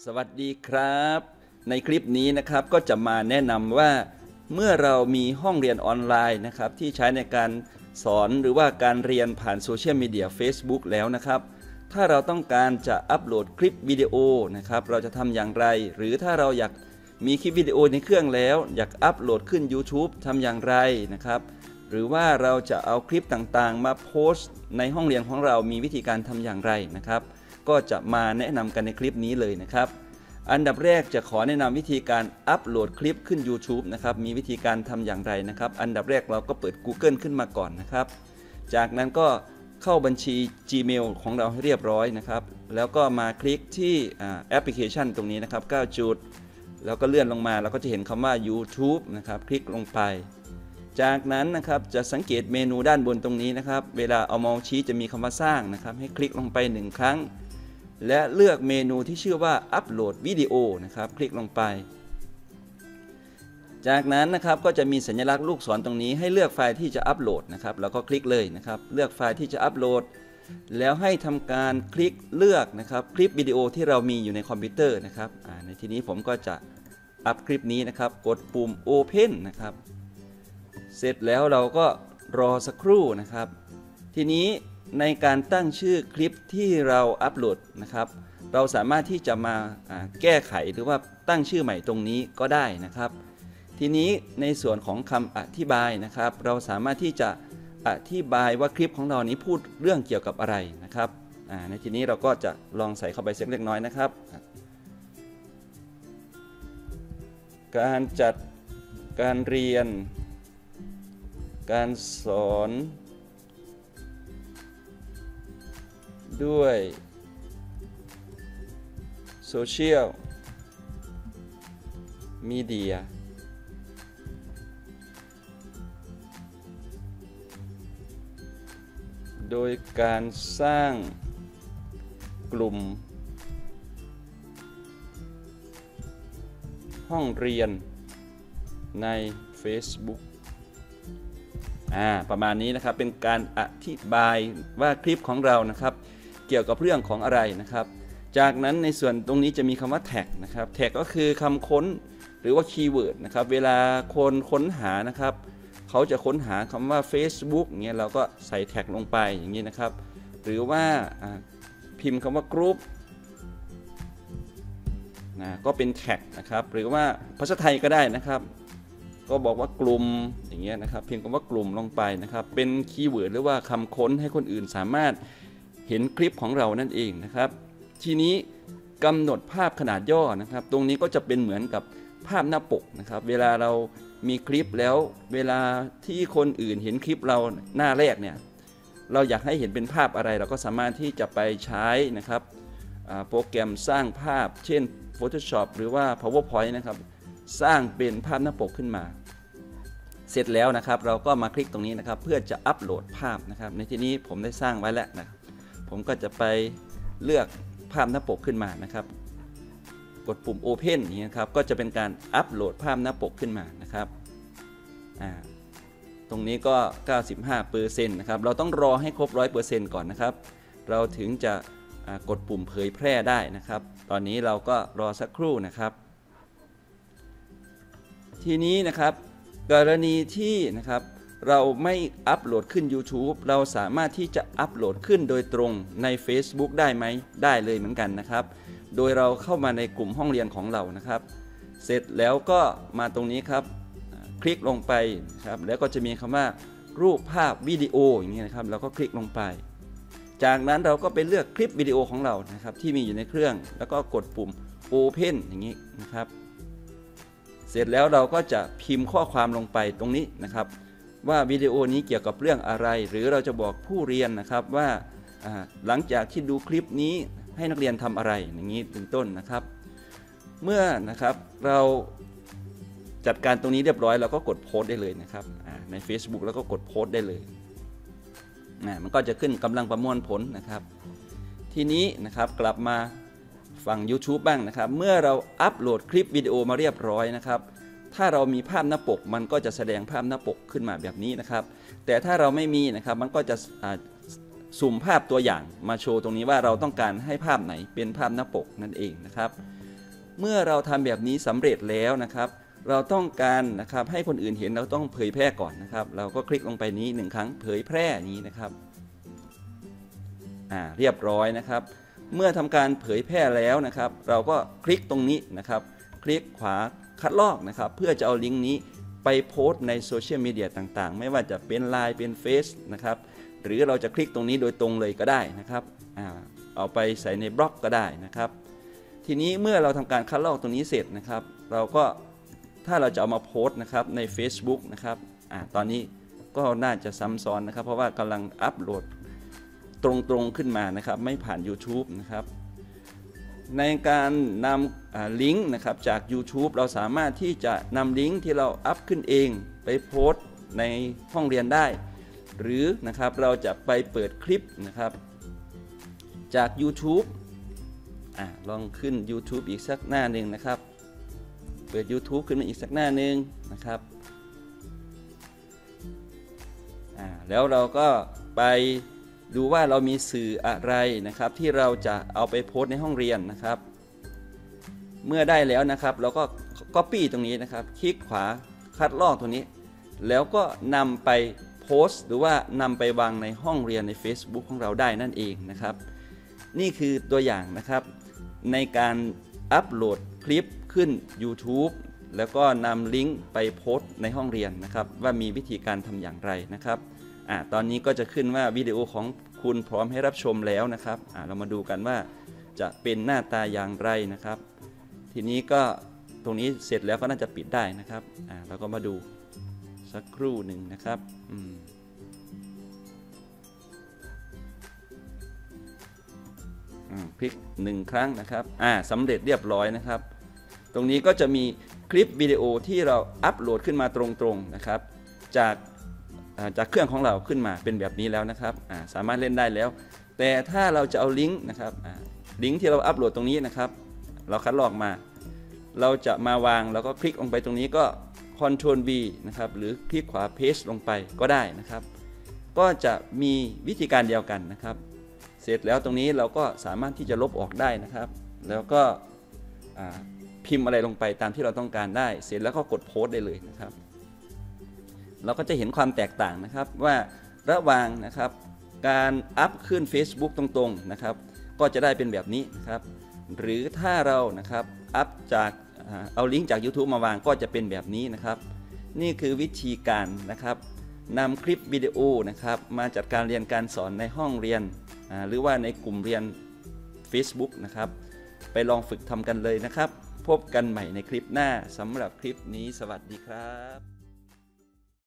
สวัสดีครับ ในคลิปนี้นะครับก็จะมาแนะนำว่า เมื่อเรามีห้องเรียนออนไลน์นะครับ ที่ใช้ในการสอนหรือว่าการเรียนผ่านโซเชียลมีเดีย Facebook แล้วนะครับ ถ้าเราต้องการจะอัปโหลดคลิปวิดีโอนะครับเราจะทำอย่างไร หรือถ้าเราอยากมีคลิปวิดีโอในเครื่องแล้ว อยากอัปโหลดขึ้น YouTube ทำอย่างไรนะครับ หรือว่าเราจะเอาคลิปต่างๆ มาโพสต์ ในห้องเรียนของเรามีวิธีการทำอย่างไรนะครับ ก็จะมาแนะนำกันในคลิปนี้เลยนะครับ อันดับแรกจะขอแนะนำวิธีการอัปโหลดคลิปขึ้น YouTube นะครับ มีวิธีการทำอย่างไรนะครับ อันดับแรกเราก็เปิด Google ขึ้นมาก่อนนะครับ จากนั้นก็เข้าบัญชี Gmail ของเราให้เรียบร้อยนะครับ แล้วก็มาคลิกที่แอปพลิเคชันตรงนี้นะครับ 9 จุด แล้วก็เลื่อนลงมาเราก็จะเห็นคำว่า YouTube นะครับ คลิกลงไป จากนั้นนะครับจะสังเกตเมนูด้านบนตรงนี้นะครับ เวลาเอาเมาส์ชี้จะมีคำว่าสร้างนะครับ ให้คลิกลงไปหนึ่งครั้ง และเลือกเมนูที่ชื่อว่าอัปโหลดวิดีโอนะครับ คลิกลงไป จากนั้นนะครับก็จะมีสัญลักษณ์ลูกศรตรงนี้ให้เลือกไฟล์ที่จะอัปโหลดนะครับแล้วก็คลิกเลยนะครับ เลือกไฟล์ที่จะอัปโหลด แล้วให้ทำการคลิกเลือกนะครับคลิปวิดีโอที่เรามีอยู่ในคอมพิวเตอร์นะครับในที่นี้ผมก็จะอัพคลิปนี้นะครับ กดปุ่ม Open นะครับ เสร็จแล้วเราก็รอสักครู่นะครับ ทีนี้ ในการตั้งชื่อคลิปที่เราอัปโหลดนะครับ เราสามารถที่จะมาแก้ไขหรือว่าตั้งชื่อใหม่ตรงนี้ก็ได้นะครับ ทีนี้ในส่วนของคำอธิบายนะครับ เราสามารถที่จะอธิบายว่าคลิปของเรานี้พูดเรื่องเกี่ยวกับอะไรนะครับในทีนี้เราก็จะลองใส่เข้าไปสักเล็กน้อยนะครับ การจัดการเรียน การสอน ด้วยโซเชียลมีเดียโดยการสร้างกลุ่ม ห้องเรียนใน Facebook อ่าประมาณนี้นะครับเป็นการอธิบายว่าคลิปของเรานะครับ กี่ยวกับเรื่องของอะไรนะครับ จากนั้นในส่วนตรงนี้จะมีคำว่าแท็กนะครับแท็กก็คือคำค้นหรือว่าคีย์เวิร์ดนะครับเวลาคนค้นหานะครับเขาจะค้นหาคำว่า Facebook เงี้ยเราก็ใส่แท็กลงไปอย่างนี้นะครับ หรือว่าพิมพ์คำว่ากรุ๊ปนะก็เป็นแท็กนะครับหรือว่าภาษาไทยก็ได้นะครับ ก็บอกว่ากลุ่มอย่างเงี้ยนะครับ เพียงคำว่ากลุ่มลงไปนะครับ เป็นคีย์เวิร์ดหรือว่าคำค้นให้คนอื่นสามารถ เห็นคลิปของเรานั่นเองนะครับ ทีนี้กำหนดภาพขนาดย่อนะครับ ตรงนี้ก็จะเป็นเหมือนกับภาพหน้าปกนะครับ เวลาเรามีคลิปแล้วเวลาที่คนอื่นเห็นคลิปเราหน้าแรกเนี่ยเราอยากให้เห็นเป็นภาพอะไร เราก็สามารถที่จะไปใช้นะครับโปรแกรมสร้างภาพ เช่น Photoshop หรือว่า PowerPoint นะครับ สร้างเป็นภาพหน้าปกขึ้นมา เสร็จแล้วนะครับ เราก็มาคลิกตรงนี้นะครับ เพื่อจะอัปโหลดภาพนะครับ ในที่นี้ผมได้สร้างไว้แล้วนะครับ ผมก็จะไปเลือกภาพหน้าปกขึ้นมานะครับ กดปุ่ม Open นี้นะครับก็จะเป็นการอัปโหลดภาพหน้าปกขึ้นมานะครับตรงนี้ก็ 95%นะครับเราต้องรอให้ครบ 100%ก่อนนะครับ เราถึงจะกดปุ่มเผยแพร่ได้นะครับ ตอนนี้เราก็รอสักครู่นะครับ ทีนี้นะครับ กรณีที่นะครับ เราไม่อัปโหลดขึ้น YouTube เราสามารถที่จะอัปโหลดขึ้นโดยตรงใน Facebook ได้ไหม ได้เลยเหมือนกันนะครับ โดยเราเข้ามาในกลุ่มห้องเรียนของเรานะครับ เสร็จแล้วก็มาตรงนี้ครับ คลิกลงไปครับ แล้วก็จะมีคำว่า รูปภาพวิดีโออย่างนี้นะครับ เราก็คลิกลงไป จากนั้นเราก็ไปเลือกคลิปวิดีโอของเรานะครับ ที่มีอยู่ในเครื่อง แล้วก็กดปุ่ม Open อย่างนี้นะครับ เสร็จแล้วเราก็จะพิมพ์ข้อความลงไปตรงนี้นะครับ ว่าวิดีโอนี้เกี่ยวกับเรื่องอะไร หรือเราจะบอกผู้เรียนนะครับว่าหลังจากที่ดูคลิปนี้ให้นักเรียนทำอะไรอย่างนี้เป็นต้นนะครับ เมื่อนะครับเราจัดการตรงนี้เรียบร้อยเราก็กดโพสได้เลยนะครับใน Facebook แล้วก็กดโพสได้เลยนะมันก็จะขึ้นกำลังประมวลผลนะครับ ทีนี้นะครับกลับมาฝั่ง YouTube บ้างนะครับ เมื่อเราอัปโหลดคลิปวิดีโอมาเรียบร้อยนะครับ ถ้าเรามีภาพหน้าปก มันก็จะแสดงภาพหน้าปกขึ้นมาแบบนี้นะครับ แต่ถ้าเราไม่มีนะครับมันก็จะสุ่มภาพตัวอย่างมาโชว์ตรงนี้ว่าเราต้องการให้ภาพไหนเป็นภาพหน้าปกนั่นเองนะครับ เมื่อเราทำแบบนี้สำเร็จแล้วนะครับ เราต้องการนะครับให้คนอื่นเห็นเราต้องเผยแพร่ก่อนนะครับ เราก็คลิกลงไปนี้หนึ่งครั้งเผยแพร่นี้นะครับอ่าเรียบร้อยนะครับ เมื่อทำการเผยแพร่แล้วนะครับ เราก็คลิกตรงนี้นะครับ คลิกขวาคัดลอกนะครับ เพื่อจะเอาลิงก์นี้ไปโพสต์ในโซเชียลมีเดียต่างๆ ไม่ว่าจะเป็น Line เป็นเฟซนะครับ หรือเราจะคลิกตรงนี้โดยตรงเลยก็ได้นะครับเอาไปใส่ในบล็อกก็ได้นะครับ ทีนี้เมื่อเราทำการคัดลอกตรงนี้เสร็จนะครับ เราก็ถ้าเราจะเอามาโพสต์นะครับใน Facebook นะครับอตอนนี้ก็น่าจะซ้ำซ้อนนะครับ เพราะว่ากำลังอัปโหลดตรงๆขึ้นมานะครับ ไม่ผ่าน YouTube นะครับ ในการนำลิงก์นะครับจาก YouTube เราสามารถที่จะนำลิงก์ที่เราอัพขึ้นเองไปโพสต์ในห้องเรียนได้ หรือนะครับเราจะไปเปิดคลิปนะครับ จาก YouTube อะลองขึ้น YouTube อีกสักหน้าหนึ่งนะครับ เปิด YouTube ขึ้นมาอีกสักหน้าหนึ่งนะครับอ่าแล้วเราก็ไป ดูว่าเรามีสื่ออะไรนะครับ ที่เราจะเอาไปโพสต์ในห้องเรียนนะครับ เมื่อได้แล้วนะครับเราก็ Copy ตรงนี้นะครับ คลิกขวาคัดลอกตรงนี้ แล้วก็นำไปโพสต์ หรือว่านำไปวางในห้องเรียนใน Facebook ของเราได้นั่นเองนะครับ นี่คือตัวอย่างนะครับ ในการอัปโหลดคลิปขึ้น YouTube แล้วก็นำลิงก์ไปโพสต์ในห้องเรียนนะครับ ว่ามีวิธีการทำอย่างไรนะครับ อ่าตอนนี้ก็จะขึ้นว่าวิดีโอของคุณพร้อมให้รับชมแล้วนะครับอ่าเรามาดูกันว่าจะเป็นหน้าตาอย่างไรนะครับ ทีนี้ก็ตรงนี้เสร็จแล้วก็น่าจะปิดได้นะครับอ่าเราก็มาดูสักครู่หนึ่งนะครับอืมอืมคลิกหนึ่งครั้งนะครับอ่าสำเร็จเรียบร้อยนะครับ ตรงนี้ก็จะมีคลิปวิดีโอที่เราอัปโหลดขึ้นมาตรงๆนะครับ จาก จากเครื่องของเราขึ้นมาเป็นแบบนี้แล้วนะครับสามารถเล่นได้แล้ว แต่ถ้าเราจะเอาลิงก์นะครับลิงก์ที่เราอัปโหลดตรงนี้นะครับ เราคัดลอกมา เราจะมาวางแล้วก็คลิกลงไปตรงนี้ก็ Ctrl V นะครับหรือคลิกขวา Paste ลงไปก็ได้นะครับ ก็จะมีวิธีการเดียวกันนะครับ เสร็จแล้วตรงนี้เราก็สามารถที่จะลบออกได้นะครับ แล้วก็พิมพ์อะไรลงไปตามที่เราต้องการได้ เสร็จแล้วก็กดโพสต์ได้เลยนะครับ เราก็จะเห็นความแตกต่างนะครับว่าระหว่างนะครับการอัพขึ้น Facebook ตรงๆนะครับ ก็จะได้เป็นแบบนี้นะครับ หรือถ้าเรานะครับอัพจากเอาลิงก์จาก YouTube มาวางก็จะเป็นแบบนี้นะครับ นี่คือวิธีการนะครับนำคลิปวิดีโอนะครับ มาจัดการเรียนการสอนในห้องเรียน หรือว่าในกลุ่มเรียน Facebook นะครับ ไปลองฝึกทำกันเลยนะครับ พบกันใหม่ในคลิปหน้าสำหรับคลิปนี้สวัสดีครับ